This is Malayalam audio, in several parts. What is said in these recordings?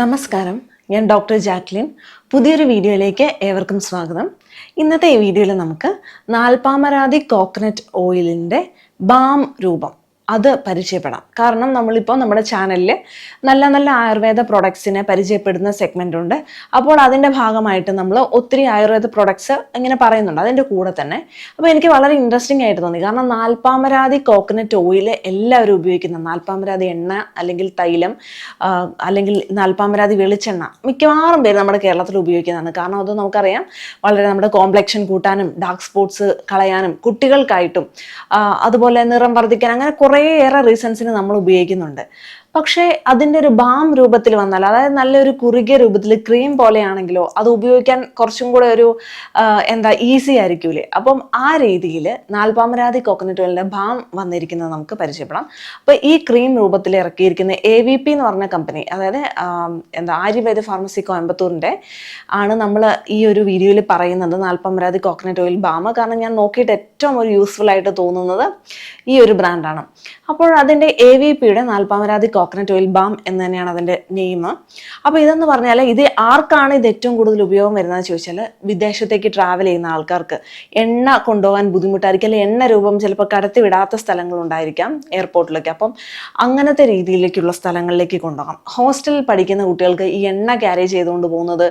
നമസ്കാരം. ഞാൻ ഡോക്ടർ ജാക്ലിൻ. പുതിയൊരു വീഡിയോയിലേക്ക് ഏവർക്കും സ്വാഗതം. ഇന്നത്തെ ഈ വീഡിയോയിൽ നമുക്ക് നാൽപ്പാമരാതി കോക്കനട്ട് ഓയിലിന്റെ ബാം രൂപം അത് പരിചയപ്പെടാം. കാരണം നമ്മളിപ്പോൾ നമ്മുടെ ചാനലിൽ നല്ല നല്ല ആയുർവേദ പ്രൊഡക്ട്സിനെ പരിചയപ്പെടുന്ന സെഗ്മെന്റ് ഉണ്ട്. അപ്പോൾ അതിന്റെ ഭാഗമായിട്ട് നമ്മൾ ഒത്തിരി ആയുർവേദ പ്രൊഡക്ട്സ് ഇങ്ങനെ പറയുന്നുണ്ട്. അതിന്റെ കൂടെ തന്നെ. അപ്പോൾ എനിക്ക് വളരെ ഇൻട്രസ്റ്റിംഗ് ആയിട്ട് തോന്നി. കാരണം നാൽപ്പാമരാതി കോക്കനട്ട് ഓയിൽ എല്ലാവരും ഉപയോഗിക്കുന്ന നാൽപ്പാമരാതി എണ്ണ അല്ലെങ്കിൽ തൈലം അല്ലെങ്കിൽ നാൽപ്പാമരാതി വെളിച്ചെണ്ണ മിക്കവാറും പേര് നമ്മുടെ കേരളത്തിൽ ഉപയോഗിക്കുന്നതാണ്. കാരണം അത് നമുക്കറിയാം വളരെ നമ്മുടെ കോംപ്ലക്ഷൻ കൂട്ടാനും ഡാർക്ക് സ്പോട്ട്സ് കളയാനും കുട്ടികൾക്കായിട്ടും അതുപോലെ നിറം വർദ്ധിക്കാൻ അങ്ങനെ കുറേയേറെ റീസൺസിന് നമ്മൾ ഉപയോഗിക്കുന്നുണ്ട്. പക്ഷേ അതിന്റെ ഒരു ബാം രൂപത്തിൽ വന്നാൽ അതായത് നല്ലൊരു കുറുകിയ രൂപത്തിൽ ക്രീം പോലെയാണെങ്കിലോ അത് ഉപയോഗിക്കാൻ കുറച്ചും കൂടെ ഒരു എന്താ ഈസി ആയിരിക്കൂലേ? അപ്പം ആ രീതിയിൽ നാൽപ്പാമരാതി കോക്കനട്ട് ഓയിലിന്റെ ബാം വന്നിരിക്കുന്നത് നമുക്ക് പരിചയപ്പെടാം. അപ്പോൾ ഈ ക്രീം രൂപത്തിൽ ഇറക്കിയിരിക്കുന്ന എ വി പി എന്ന് പറഞ്ഞ കമ്പനി അതായത് എന്താ ആര്യവേദ ഫാർമസി കോയമ്പത്തൂരിന്റെ ആണ് നമ്മൾ ഈ ഒരു വീഡിയോയിൽ പറയുന്നത് നാൽപ്പാമരാതി കോക്കനട്ട് ഓയിൽ ബാം. കാരണം ഞാൻ നോക്കിയിട്ട് ഏറ്റവും ഒരു യൂസ്ഫുൾ ആയിട്ട് തോന്നുന്നത് ഈ ഒരു ബ്രാൻഡാണ് അപ്പോൾ അതിന്റെ എ വി പിയുടെ നാൽപ്പാമരാതി കോക്കനട്ട് ഓയിൽ ബാം എന്ന് തന്നെയാണ് അതിന്റെ നെയിം അപ്പോൾ ഇതെന്ന് പറഞ്ഞാൽ ഇത് ആർക്കാണ് ഇത് ഏറ്റവും കൂടുതൽ ഉപയോഗം വരുന്നതെന്ന് ചോദിച്ചാൽ വിദേശത്തേക്ക് ട്രാവൽ ചെയ്യുന്ന ആൾക്കാർക്ക്. എണ്ണ കൊണ്ടുപോകാൻ ബുദ്ധിമുട്ടായിരിക്കും. അല്ലെങ്കിൽ എണ്ണ രൂപം ചിലപ്പോൾ കടത്തി വിടാത്ത സ്ഥലങ്ങളുണ്ടായിരിക്കാം എയർപോർട്ടിലൊക്കെ അപ്പം അങ്ങനത്തെ രീതിയിലേക്കുള്ള സ്ഥലങ്ങളിലേക്ക് കൊണ്ടുപോകാം. ഹോസ്റ്റലിൽ പഠിക്കുന്ന കുട്ടികൾക്ക് ഈ എണ്ണ ക്യാരി ചെയ്തുകൊണ്ട് പോകുന്നത്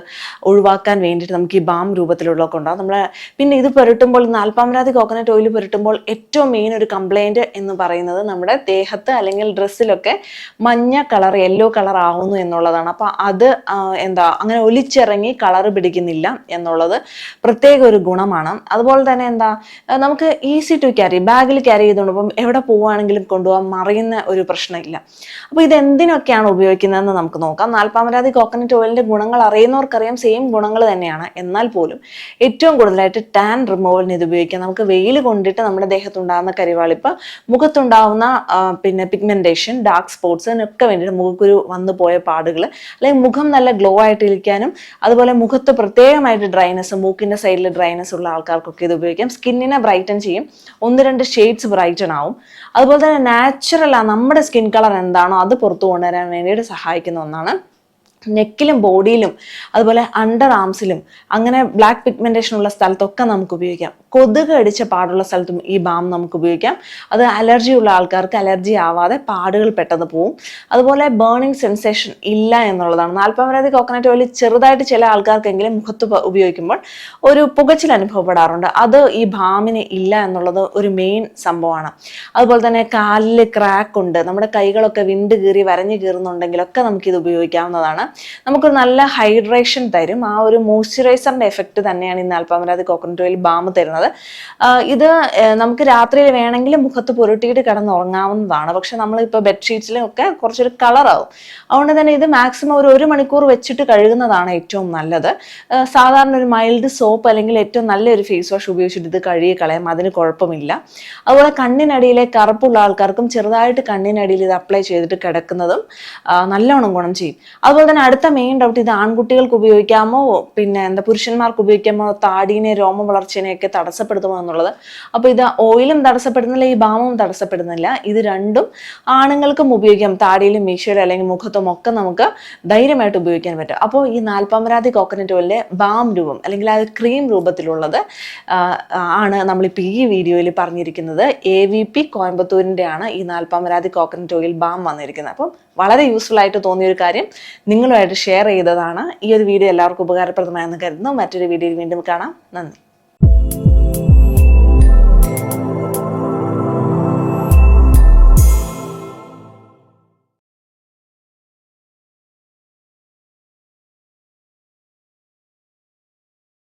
ഒഴിവാക്കാൻ വേണ്ടിയിട്ട് നമുക്ക് ഈ ബാം രൂപത്തിലുള്ളതൊക്കെ ഉണ്ടാകും നമ്മൾ പിന്നെ ഇത് പുരട്ടുമ്പോൾ നാൽപ്പാമരാതി കോക്കനട്ട് ഓയിൽ പുരട്ടുമ്പോൾ ഏറ്റവും മെയിൻ ഒരു കംപ്ലൈന്റ് എന്ന് പറയുന്നത് നമ്മുടെ ദേഹത്ത് അല്ലെങ്കിൽ ഡ്രസ്സിലൊക്കെ മഞ്ഞ കളർ യെല്ലോ കളർ ആവുന്നു എന്നുള്ളതാണ്. അപ്പോൾ അത് എന്താ അങ്ങനെ ഒലിച്ചിറങ്ങി കളർ പിടിക്കുന്നില്ല എന്നുള്ളത് പ്രത്യേക ഒരു ഗുണമാണ്. അതുപോലെ തന്നെ എന്താ നമുക്ക് ഈസി ടു ക്യാരി ബാഗിൽ ക്യാരി ചെയ്തുകൊണ്ട് ഇപ്പം എവിടെ പോവുകയാണെങ്കിലും കൊണ്ടുപോകാൻ മറിയുന്ന ഒരു പ്രശ്നമില്ല. അപ്പോൾ ഇത് എന്തിനൊക്കെയാണ് ഉപയോഗിക്കുന്നതെന്ന് നമുക്ക് നോക്കാം. നാൽപ്പാമരാതി കോക്കനട്ട് ഓയിലിന്റെ ഗുണങ്ങൾ അറിയുന്നവർക്കറിയാം. സെയിം ഗുണങ്ങൾ തന്നെയാണ്. എന്നാൽ പോലും ഏറ്റവും കൂടുതലായിട്ട് ടാൻ റിമൂവലിന് ഇത് ഉപയോഗിക്കാം. നമുക്ക് വെയിൽ കൊണ്ടിട്ട് നമ്മുടെ ദേഹത്തുണ്ടാകുന്ന കരിവാളിപ്പ് മുഖത്തുണ്ടാവുന്ന പിന്നെ പിഗ്മെന്റേഷൻ ഡാർക്ക് സ്പോട്ട്സ് ഇതിനൊക്കെ വേണ്ടിയിട്ട് മുഖക്കുരു വന്നു പോയ പാടുകൾ അല്ലെങ്കിൽ മുഖം നല്ല ഗ്ലോ ആയിട്ട് ഇരിക്കാനും അതുപോലെ മുഖത്ത് പ്രത്യേകമായിട്ട് ഡ്രൈനസ് മൂക്കിന്റെ സൈഡിൽ ഡ്രൈനസ് ഉള്ള ആൾക്കാർക്കൊക്കെ ഇത് ഉപയോഗിക്കാം. സ്കിന്നിനെ ബ്രൈറ്റൻ ചെയ്യും. ഒന്ന് രണ്ട് ഷെയ്ഡ്സ് ബ്രൈറ്റൺ ആവും. അതുപോലെ തന്നെ നാച്ചുറലാണ് നമ്മുടെ സ്കിൻ കളർ എന്താണോ അത് പുറത്തു കൊണ്ടുവരാൻ വേണ്ടിയിട്ട് സഹായിക്കുന്ന ഒന്നാണ് നെക്കിലും ബോഡിയിലും അതുപോലെ അണ്ടർ ആംസിലും അങ്ങനെ ബ്ലാക്ക് പിഗ്മെന്റേഷൻ ഉള്ള സ്ഥലത്തൊക്കെ നമുക്ക് ഉപയോഗിക്കാം. കൊതുക് അടിച്ച പാടുള്ള സ്ഥലത്തും ഈ ബാം നമുക്ക് ഉപയോഗിക്കാം. അത് അലർജി ഉള്ള ആൾക്കാർക്ക് അലർജി ആവാതെ പാടുകൾ പെട്ടെന്ന് പോവും. അതുപോലെ ബേണിംഗ് സെൻസേഷൻ ഇല്ല എന്നുള്ളതാണ്. നാൽപ്പമരാതി കോക്കനട്ട് ഓയിൽ ചെറുതായിട്ട് ചില ആൾക്കാർക്കെങ്കിലും മുഖത്ത് ഉപയോഗിക്കുമ്പോൾ ഒരു പുകച്ചിൽ അനുഭവപ്പെടാറുണ്ട്. അത് ഈ ബാമിന് ഇല്ല എന്നുള്ളത് ഒരു മെയിൻ സംഭവമാണ്. അതുപോലെ തന്നെ കാലിൽ ക്രാക്ക് ഉണ്ട്. നമ്മുടെ കൈകളൊക്കെ വിണ്ട് കീറി വരഞ്ഞു കീറുന്നുണ്ടെങ്കിലൊക്കെ നമുക്കിത് ഉപയോഗിക്കാവുന്നതാണ്. നമുക്കൊരു നല്ല ഹൈഡ്രേഷൻ തരും. ആ ഒരു മോയ്സ്ചറൈസറിന്റെ എഫക്റ്റ് തന്നെയാണ് ഈ നാൽപ്പാമരാതി കോക്കനട്ട് ഓയിൽ ബാം തരുന്നത്. ഇത് നമുക്ക് രാത്രിയിൽ വേണമെങ്കിൽ മുഖത്ത് പുരട്ടിയിട്ട് കിടന്നുറങ്ങാവുന്നതാണ് പക്ഷെ നമ്മളിപ്പോൾ ബെഡ്ഷീറ്റ്സിലും ഒക്കെ കുറച്ചൊരു കളറാവും അതുകൊണ്ട് തന്നെ ഇത് മാക്സിമം ഒരു ഒരു മണിക്കൂർ വെച്ചിട്ട് കഴുകുന്നതാണ് ഏറ്റവും നല്ലത്. സാധാരണ ഒരു മൈൽഡ് സോപ്പ് അല്ലെങ്കിൽ ഏറ്റവും നല്ലൊരു ഫേസ് വാഷ് ഉപയോഗിച്ചിട്ട് ഇത് കഴുകി കളയാം. അതിന് കുഴപ്പമില്ല. അതുപോലെ കണ്ണിനടിയിലെ കറുപ്പുള്ള ആൾക്കാർക്കും ചെറുതായിട്ട് കണ്ണിനടിയിൽ ഇത് അപ്ലൈ ചെയ്തിട്ട് കിടക്കുന്നതും നല്ലോണം ഗുണം ചെയ്യും. അതുപോലെ തന്നെ അടുത്ത മെയിൻ ഡൗട്ട് ഇത് ആൺകുട്ടികൾക്ക് ഉപയോഗിക്കാമോ പിന്നെ എന്താ പുരുഷന്മാർക്ക് ഉപയോഗിക്കാമോ താടീനെ രോമ വളർച്ചേനെയൊക്കെ തടസ്സപ്പെടുത്തുമോ എന്നുള്ളത്. അപ്പോൾ ഇത് ഓയിലും തടസ്സപ്പെടുന്നില്ല ഈ ബാമും തടസ്സപ്പെടുന്നില്ല. ഇത് രണ്ടും ആണുങ്ങൾക്കും ഉപയോഗിക്കാം. താടിയിലും മീശയിലും അല്ലെങ്കിൽ മുഖത്തും ഒക്കെ നമുക്ക് ധൈര്യമായിട്ട് ഉപയോഗിക്കാൻ പറ്റും. അപ്പോൾ ഈ നാൽപ്പമരാതി കോക്കനട്ട് ഓയിലിലെ ബാം രൂപം അല്ലെങ്കിൽ ആ ക്രീം രൂപത്തിലുള്ളത് ആണ് നമ്മളിപ്പോൾ ഈ വീഡിയോയിൽ പറഞ്ഞിരിക്കുന്നത്. എ വി പി കോയമ്പത്തൂരിന്റെ ആണ് ഈ നാൽപ്പമരാതി കോക്കനട്ട് ഓയിൽ ബാം വന്നിരിക്കുന്നത്. അപ്പം വളരെ യൂസ്ഫുൾ ആയിട്ട് തോന്നിയ ഒരു കാര്യം നിങ്ങളുമായിട്ട് ഷെയർ ചെയ്തതാണ് ഈ ഒരു വീഡിയോ എല്ലാവർക്കും ഉപകാരപ്രദമായെന്ന് കരുതുന്നു. മറ്റൊരു വീഡിയോയിൽ വീണ്ടും കാണാം. നന്ദി.